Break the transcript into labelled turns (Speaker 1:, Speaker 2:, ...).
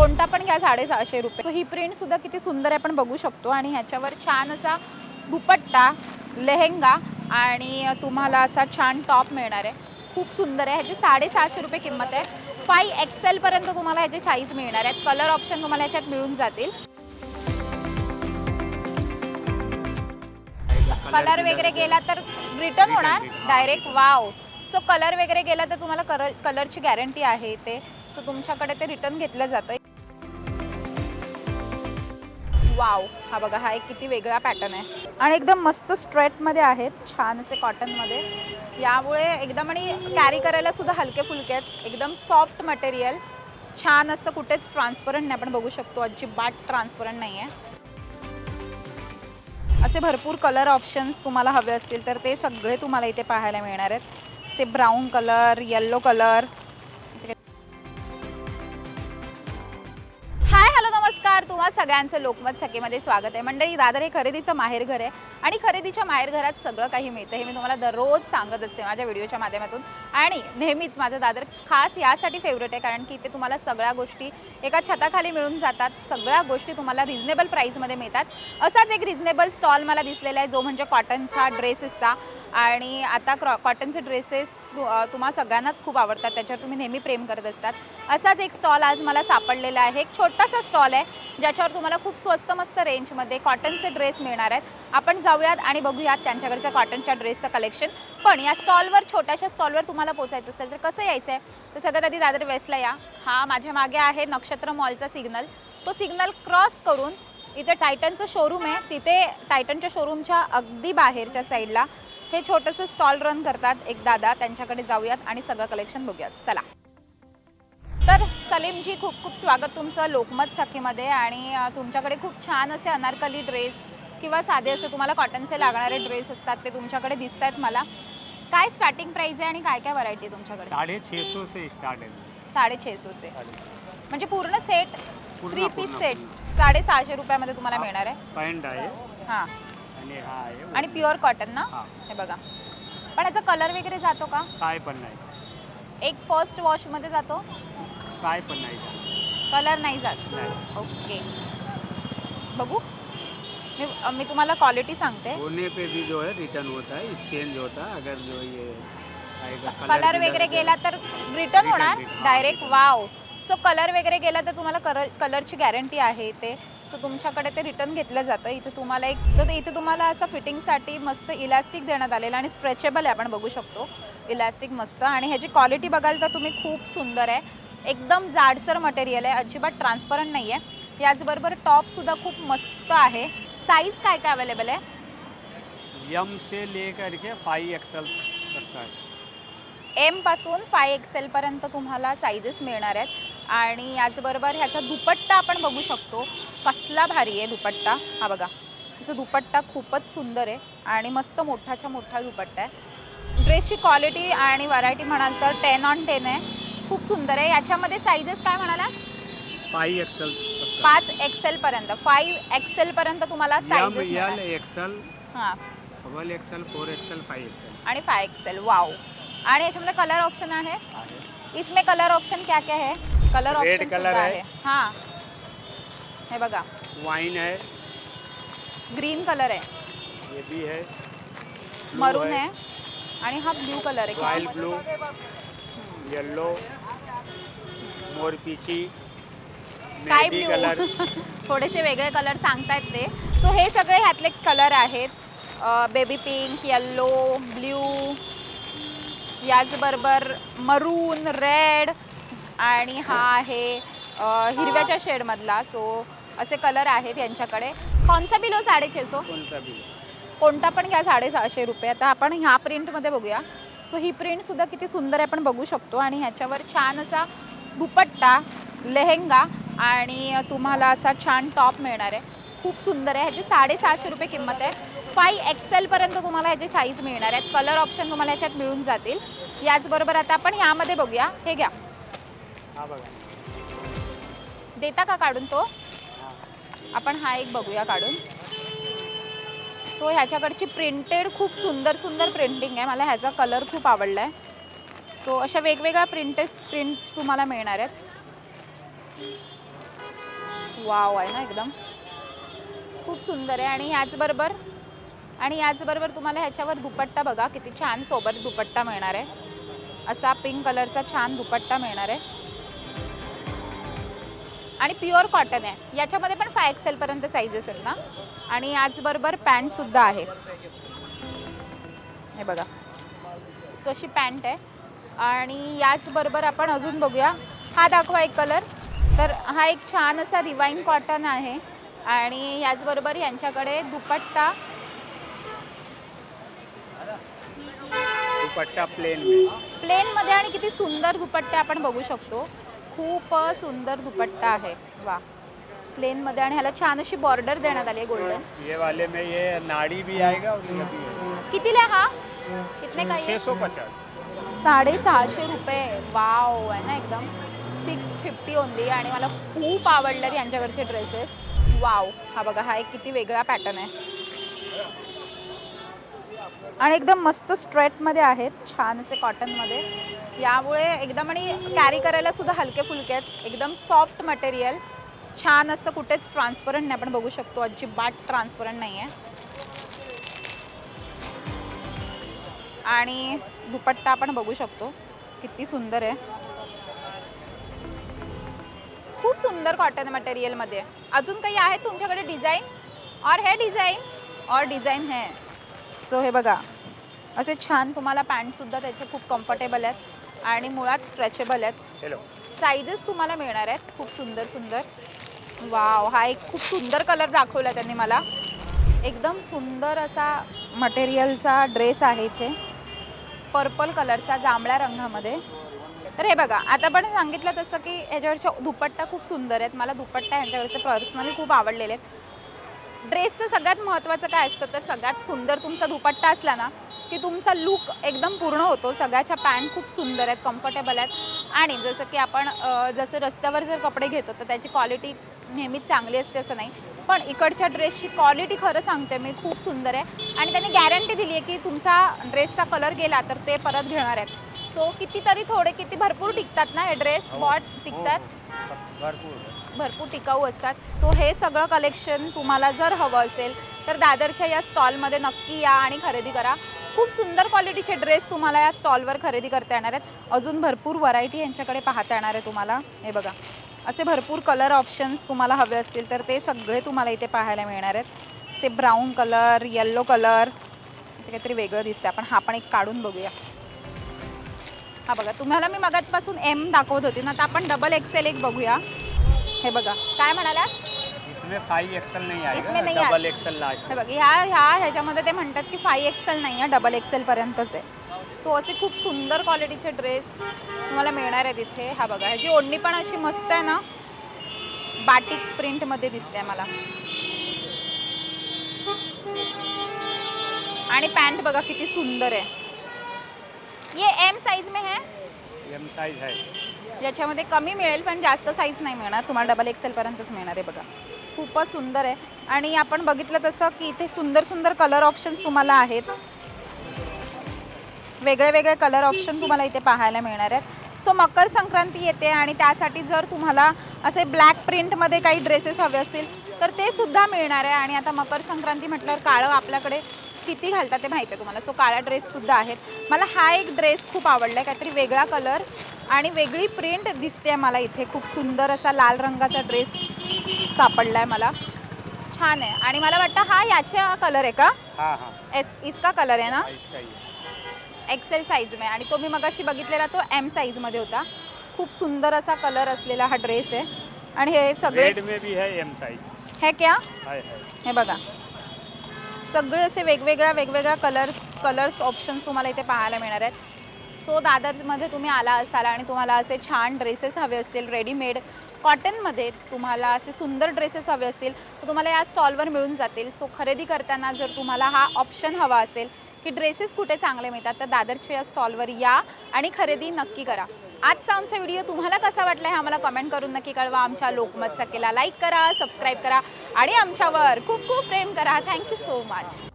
Speaker 1: कोणता पण घ्या साडेसहाशे रुपये. सो ही प्रिंट सुद्धा किती सुंदर आहे आपण बघू शकतो. आणि ह्याच्यावर छान असा दुपट्टा लेहेंगा आणि तुम्हाला असा छान टॉप मिळणार आहे. खूप सुंदर आहे. ह्याची साडेसहाशे रुपये किंमत आहे. फाय एक्सेलपर्यंत तुम्हाला ह्याचे साईज मिळणार आहेत कलर ऑप्शन तुम्हाला ह्याच्यात मिळून जातील. कलर वगैरे गेला तर रिटर्न होणार. डायरेक्ट वाव सो कलर वगैरे गेला तर तुम्हाला कलर कलरची गॅरंटी आहे ते सो तुमच्याकडे ते रिटर्न घेतलं जातं वाव. हा बघा हा एक किती वेगळा पॅटर्न आहे. आणि एकदम मस्त स्ट्रेटमध्ये आहेत छान असे कॉटनमध्ये यामुळे एकदम आणि कॅरी करायला सुद्धा हलके फुलके आहेत. एकदम सॉफ्ट मटेरियल छान असं कुठेच ट्रान्सपरंट नाही आपण बघू शकतो. अजिबात ट्रान्सपरंट नाही आहे असे भरपूर कलर ऑप्शन्स तुम्हाला हवे असतील तर ते सगळे तुम्हाला इथे पाहायला मिळणार आहेत. असे ब्राऊन कलर येल्लो कलर नमस्कार सगळ्यांचं. लोकमत सखेमध्ये स्वागत आहे. मंडळी दादर हे खरेदीचं माहेर घर आहे आणि खरेदीच्या माहेर घरात सगळं काही मिळतं. हे मी तुम्हाला दररोज सांगत असते माझ्या व्हिडिओच्या माध्यमातून. आणि नेहमीच माझं दादर खास यासाठी फेवरेट आहे कारण की इथे तुम्हाला सगळ्या गोष्टी एका छताखाली मिळून जातात. सगळ्या गोष्टी तुम्हाला रिझनेबल प्राईसमध्ये मिळतात. असाच एक रिझनेबल स्टॉल मला दिसलेला आहे जो म्हणजे कॉटनच्या ड्रेसेसचा आणि आता क्रॉ कॉटनचे ड्रेसेस तुम्हा सगळ्यांनाच खूप आवडतात. त्याच्यावर तुम्ही नेहमी प्रेम करत असतात. असाच एक स्टॉल आज मला सापडलेला आहे. एक छोटासा स्टॉल आहे. ज्याच्यावर तुम्हाला खूप स्वस्त मस्त रेंजमध्ये कॉटनचे ड्रेस मिळणार आहेत. आपण जाऊयात आणि बघूयात त्यांच्याकडच्या कॉटनच्या ड्रेसचं कलेक्शन पण या स्टॉलवर छोट्याशा स्टॉलवर तुम्हाला पोचायचं असेल तर कसं यायचं आहे तर सगळ्यात आधी दादर वेस्टला या. हा माझ्या मागे आहे नक्षत्र मॉलचा सिग्नल तो सिग्नल क्रॉस करून इथे टायटनचं शोरूम आहे. तिथे टायटनच्या शोरूमच्या अगदी बाहेरच्या साईडला हे छोटंसं स्टॉल रन करतात एक दादा. त्यांच्याकडे जाऊयात आणि सगळं कलेक्शन बघूयात. चला. तर सलीमजी खूप खूप स्वागत तुमचं लोकमत सखीमध्ये आणि तुमच्याकडे खूप छान असे अनारकली ड्रेस किंवा साधे असे तुम्हाला कॉटनचे लागणारे ड्रेस असतात ते तुमच्याकडे दिसत आहेत मला. काय स्टार्टिंग प्राईस आहे आणि काय काय व्हरायटी आहे तुमच्याकडे?
Speaker 2: साढ़े छः सौ से स्टार्ट है
Speaker 1: साडेछेसोचे म्हणजे पूर्ण सेट
Speaker 2: पूर्ण,
Speaker 1: थ्री पीस
Speaker 2: पूर्ण,
Speaker 1: सेट साडेसहाशे रुपयामध्ये तुम्हाला मिळणार आहे.
Speaker 2: पॅन्ट आहे.
Speaker 1: हां.
Speaker 2: आणि हा आहे
Speaker 1: आणि प्युअर कॉटन ना?
Speaker 2: हा.
Speaker 1: हे बघा. पण याचा कलर वगैरे जातो का?
Speaker 2: काय पण नाही.
Speaker 1: एक फर्स्ट वॉशमध्ये जातो?
Speaker 2: काय पण नाही
Speaker 1: कलर नाही जात.
Speaker 2: नाही.
Speaker 1: ओके बघू. मी मी तुम्हाला क्वालिटी सांगते.
Speaker 2: होने पे भी जो है रिटर्न होता है एक्सचेंज होता है अगर जो ये आएगा
Speaker 1: कलर वगैरे गेला तर रिटर्न
Speaker 2: Return,
Speaker 1: होणार.
Speaker 2: return.
Speaker 1: Direct wow so colour वगैरे गेला तर तुम्हाला कलर कलरची गॅरंटी आहे इथे सो तुमच्याकडे ते रिटर्न घेतलं जातं. इथे तुम्हाला एक तर इथे तुम्हाला असं फिटिंगसाठी मस्त इलास्टिक देण्यात आलेलं आणि स्ट्रेचेबल आहे आपण बघू शकतो. इलास्टिक मस्त. आणि ह्याची क्वालिटी बघाल तर तुम्ही खूप सुंदर आहे. एकदम जाडसर मटेरियल आहे. अजिबात ट्रान्सपरंट नाही आहे याचबरोबर टॉपसुद्धा खूप मस्त आहे. साईज काय काय अवेलेबल आहे?
Speaker 2: यम से लेकर के तक का है
Speaker 1: एमपासून फाय एक्सेल पर्यंत तुम्हाला साईजेस मिळणार आहेत. आणि याचबरोबर ह्याचा दुपट्टा आपण बघू शकतो. कसला भारी आहे दुपट्टा. हा बघा. ह्याचा दुपट्टा खूपच सुंदर आहे. आणि मस्त मोठाच्या मोठा दुपट्टा आहे. ड्रेसची क्वालिटी आणि व्हरायटी म्हणाल तर टेन ऑन टेन आहे. खूप सुंदर आहे. याच्यामध्ये साईजेस काय म्हणाला
Speaker 2: तक का
Speaker 1: पाच एक्सेल पर्यंत. फाईव्ह एक्सेल पर्यंत तुम्हाला साईजेस
Speaker 2: यल एक्सएल
Speaker 1: हां.
Speaker 2: Double XL four XL five XL
Speaker 1: आणि फाय एक्सेल वाव आणि याच्यामध्ये कलर ऑप्शन आहे?
Speaker 2: आहे.
Speaker 1: इसमें कलर ऑप्शन क्या क्या है? कलर ऑप्शन
Speaker 2: है.
Speaker 1: आहे. हां. हे बघा.
Speaker 2: वाइन है
Speaker 1: ग्रीन कलर आहे.
Speaker 2: ये भी है
Speaker 1: मरून आहे. आणि हा ब्ल्यू कलर आहे.
Speaker 2: ब्लू येलो मोर पीची
Speaker 1: काय
Speaker 2: मेहंदी कलर
Speaker 1: ब्ल्यू थोडेसे वेगळे कलर सांगतायत ते. सो हे सगळे ह्यातले कलर आहेत. बेबी पिंक येल्लो ब्ल्यू याचबरोबर मरून रेड आणि हा आहे अ, हिरव्याच्या शेडमधला सो असे कलर आहेत यांच्याकडे. कोणसा बिलो
Speaker 2: कौन सा
Speaker 1: कोणता पण घ्या साडेसहाशे रुपये. आता आपण ह्या प्रिंटमध्ये बघूया. सो ही प्रिंटसुद्धा किती सुंदर आहे आपण बघू शकतो. आणि ह्याच्यावर छान असा दुपट्टा लेहेंगा आणि तुम्हाला असा छान टॉप मिळणार आहे. खूप सुंदर आहे. ह्याची साडेसहाशे रुपये किंमत आहे. फाय एक्सेलपर्यंत तुम्हाला ह्याचे साईज मिळणार आहेत. कलर ऑप्शन तुम्हाला ह्याच्यात मिळून जातील. याचबरोबर आता आपण यामध्ये बघूया. हे घ्या.
Speaker 2: हा बघा.
Speaker 1: देता का काढून तो. आपण हा एक बघूया काढून. तो ह्याच्याकडची प्रिंटेड खूप सुंदर सुंदर प्रिंटिंग आहे. मला ह्याचा कलर खूप आवडला आहे सो अशा वेगवेगळ्या प्रिंटेस प्रिंट तुम्हाला मिळणार आहेत. वाव आहे ना एकदम. खूप सुंदर आहे. आणि याचबरोबर आणि याचबरोबर तुम्हाला ह्याच्यावर दुपट्टा बघा किती छान सोबत दुपट्टा मिळणार आहे. असा पिंक कलरचा छान दुपट्टा मिळणार आहे. आणि प्युअर कॉटन आहे. याच्यामध्ये पण फाय एक्सेल पर्यंत साईजेस आहेत ना. आणि याचबरोबर पॅन्ट सुद्धा आहे. हे बघा. सो अशी पॅन्ट आहे. आणि याचबरोबर आपण अजून बघूया. हा दाखवा एक कलर तर हा एक छान असा रिवाईन कॉटन आहे. आणि याचबरोबर यांच्याकडे दुपट्टा.
Speaker 2: दुपट्टा प्लेन
Speaker 1: प्लेनमध्ये आणि किती सुंदर दुपट्टे आपण बघू शकतो. खूप सुंदर दुपट्टा आहे. वा. प्लेनमध्ये आणि ह्याला छान अशी बॉर्डर देण्यात आली आहे गोल्डन
Speaker 2: ये वाले में ये नाड़ी भी आएगा और ये भी है
Speaker 1: कितीला हा? कितने का
Speaker 2: छः
Speaker 1: ये
Speaker 2: सौ पचास.
Speaker 1: साडेसहाशे रुपये. वाव आहे ना एकदम? सिक्स फिफ्टी ओनली आणि मला खूप आवडल्यात यांच्याकडचे ड्रेसेस वाव हा बघा हा एक किती वेगळा पॅटर्न आहे. आणि एकदम मस्त स्ट्रेटमध्ये आहेत छान असे कॉटनमध्ये यामुळे एकदम आणि कॅरी करायला सुद्धा हलके फुलके आहेत. एकदम सॉफ्ट मटेरियल छान असं कुठेच ट्रान्सपरंट नाही आपण बघू शकतो. अजिबात ट्रान्सपरंट नाही आहे आणि दुपट्टा आपण बघू शकतो. किती सुंदर आहे. खूप सुंदर कॉटन मटेरियलमध्ये अजून काही आहे तुमच्याकडे डिझाईन और है डिझाईन और डिझाईन है. सो हे बघा. असे छान तुम्हाला पॅन्टसुद्धा त्याचे खूप कम्फर्टेबल आहेत. आणि मुळात स्ट्रेचेबल आहेत. साईजेस तुम्हाला मिळणार आहेत. खूप सुंदर सुंदर. वाव हा एक खूप सुंदर कलर दाखवला त्यांनी मला. एकदम सुंदर असा मटेरियलचा ड्रेस आहे इथे. पर्पल कलरचा जांभळ्या रंगामध्ये. तर हे बघा आता पण सांगितलं तसं की ह्याच्यावरच्या दुपट्टा खूप सुंदर आहेत. मला दुपट्टा ह्यांच्याकडचे पर्सनली खूप आवडलेले आहेत. ड्रेसचं सगळ्यात महत्त्वाचं काय असतं? तर सगळ्यात सुंदर तुमचा दुपट्टा असला ना की तुमचा लुक एकदम पूर्ण होतो. सगळ्याच्या पॅन्ट खूप सुंदर आहेत कम्फर्टेबल आहेत. आणि जसं की आपण जसं रस्त्यावर जर कपडे घेतो तर त्याची क्वालिटी नेहमीच चांगली असते असं नाही. पण इकडच्या ड्रेसची क्वालिटी खरं सांगते मी खूप सुंदर आहे. आणि त्यांनी गॅरंटी दिली आहे की तुमचा ड्रेसचा कलर गेला तर ते परत घेणार आहेत. सो कितीतरी थोडे किती भरपूर टिकतात ना हे ड्रेस
Speaker 2: हो.
Speaker 1: बॉट टिकतात?
Speaker 2: हो, भरपूर.
Speaker 1: भरपूर टिकाऊ असतात. तो हे सगळं कलेक्शन तुम्हाला जर हवं असेल तर दादरच्या या स्टॉलमध्ये नक्की या आणि खरेदी करा. खूप सुंदर क्वालिटीचे ड्रेस तुम्हाला या स्टॉलवर खरेदी करता येणार आहेत. अजून भरपूर व्हरायटी यांच्याकडे पाहता येणार आहे तुम्हाला. हे बघा. असे भरपूर कलर ऑप्शन्स तुम्हाला हवे असतील तर ते सगळे तुम्हाला इथे पाहायला मिळणार आहेत. असे ब्राऊन कलर येल्लो कलर काहीतरी वेगळं दिसतं आपण हा पण एक काढून बघूया. हा बघा तुम्हाला मी मगातपासून एम दाखवत होती. ना तर आपण डबल एक्सेल एक बघूया. हे बघा काय म्हणाला
Speaker 2: इसमें फाइव एक्सल नहीं आएगा.
Speaker 1: इसमें नहीं
Speaker 2: डबल एक्सल लार्ज
Speaker 1: हे बघ ह्या ह्या ह्याच्यामध्ये ते म्हणतात की फाय एक्सेल नाही आहे डबल एक्सेलपर्यंतच आहे. सो असे खूप सुंदर क्वालिटीचे ड्रेस तुम्हाला मिळणार आहेत इथे. हा बघा ह्याची ओढणी पण अशी मस्त आहे ना? बाटिक प्रिंटमध्ये दिसते मला. आणि पॅन्ट बघा किती सुंदर आहे. ये एम साईज में है?
Speaker 2: एम साइज है
Speaker 1: याच्यामध्ये कमी मिळेल पण जास्त साईज नाही मिळणार. तुम्हाला डबल एक्सेलपर्यंतच मिळणार आहे बघा. खूपच सुंदर आहे. आणि आपण बघितलं तसं की इथे सुंदर सुंदर कलर ऑप्शन्स तुम्हाला आहेत. वेगळे वेगळे कलर ऑप्शन तुम्हाला इथे पाहायला मिळणार आहेत. सो मकर संक्रांती येते आणि त्यासाठी जर तुम्हाला असे ब्लॅक प्रिंटमध्ये काही ड्रेसेस हवे असतील तर ते सुद्धा मिळणार आहे. आणि आता मकर संक्रांती म्हटल्यावर काळं आपल्याकडे किती घालतात ते माहिती आहे तुम्हाला. सो काळ्या ड्रेससुद्धा आहेत मला हा एक ड्रेस खूप आवडला आहे काहीतरी वेगळा कलर आणि वेगळी प्रिंट दिसते मला इथे. खूप सुंदर असा लाल रंगाचा ड्रेस सापडला आहे मला. छान आहे. आणि मला वाटतं हा याच्या कलर आहे का? इसका कलर आहे ना?
Speaker 2: इसका।
Speaker 1: एक्सेल साईज में. आणि तो मी मगाशी बघितलेला तो एम साईजमध्ये होता. खूप सुंदर असा कलर असलेला हा ड्रेस आहे. आणि हे सगळे
Speaker 2: रेड में भी है एम साइज
Speaker 1: हे क्या?
Speaker 2: है है
Speaker 1: हे बघा. सगळे असे वेगवेगळ्या वेगवेगळ्या कलर्स कलर्स ऑप्शन्स तुम्हाला इथे पाहायला मिळणार आहेत. सो दादरमध्ये तुम्ही आला असाल आणि तुम्हाला असे छान ड्रेसेस हवे असतील रेडीमेड कॉटनमध्ये तुम्हाला असे सुंदर ड्रेसेस हवे असतील तर तुम्हाला या स्टॉलवर मिळून जातील. सो खरेदी करताना जर तुम्हाला हा ऑप्शन हवा असेल की ड्रेसेस कुठे चांगले मिळतात तर दादरच्या या स्टॉलवर या आणि खरेदी नक्की करा. आजचा आमचा व्हिडिओ तुम्हाला कसा वाटला हे आम्हाला कमेंट करून नक्की कळवा. आमच्या लोकमत सकेला लाईक करा सबस्क्राईब करा आणि आमच्यावर खूप खूप प्रेम करा. Thank you so much